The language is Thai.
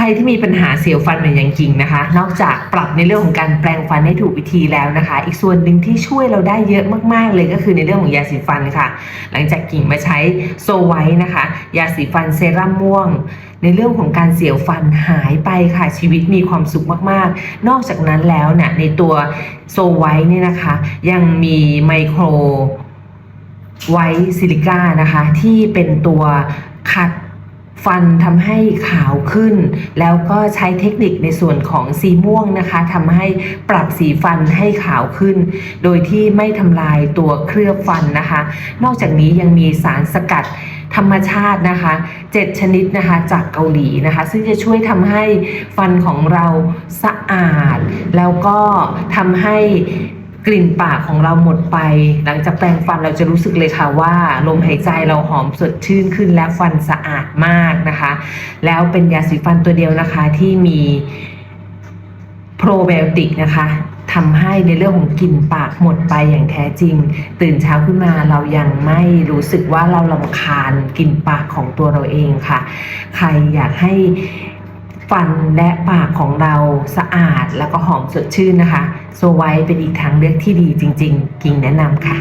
รที่มีปัญหาเสียวฟันเหมือนอย่างกิ่งนะคะ นอกจากปรับในเรื่องของการแปรงฟันให้ถูกวิธีแล้วนะคะ อีกส่วนหนึ่งที่ช่วยเราได้เยอะมาก ๆ เลยก็คือในเรื่องของยาสีฟันค่ะ หลังจากกิ่งมาใช้โซไวท์นะคะ ยาสีฟันเซรั่มม่วงในเรื่องของการเสียวฟันหายไปค่ะชีวิตมีความสุขมากๆ นอกจากนั้นแล้วเนี่ยในตัวโซไวท์เนี่ยนะคะ ยังมีไมโครไวท์ซิลิก้านะคะ ที่เป็นตัวขัด ฟันทำให้ขาวขึ้น แล้วก็ใช้เทคนิคในส่วนของสีม่วงนะคะทำให้ปรับสีฟันให้ขาวขึ้น โดยที่ไม่ทำลายตัวเคลือบฟันนะคะ นอกจากนี้ยังมีสารสกัดธรรมชาตินะคะ 7 ชนิดนะคะจากเกาหลีนะคะ ซึ่งจะช่วยทำให้ฟันของเราสะอาด แล้วก็ทำให้ กลิ่นปากของเราหมดไป หลังจากแปรงฟันเราจะรู้สึกเลยค่ะว่า ลมหายใจเราหอมสดชื่นขึ้นและฟันสะอาดมากนะคะ แล้วเป็นยาสีฟันตัวเดียวนะคะที่มีโปรไบโอติกนะคะทำให้ในเรื่องของกลิ่นปากหมดไปอย่างแท้จริง ตื่นเช้าขึ้นมาเรายังไม่รู้สึกว่าเราลำคาญกลิ่นปากของตัวเราเองค่ะ ใครอยากให้ ฟันและปากของเราสะอาดแล้วก็หอมสดชื่นนะคะ โซไวเป็นอีกทางเลือกที่ดีจริง ๆ กิ่งแนะนำค่ะ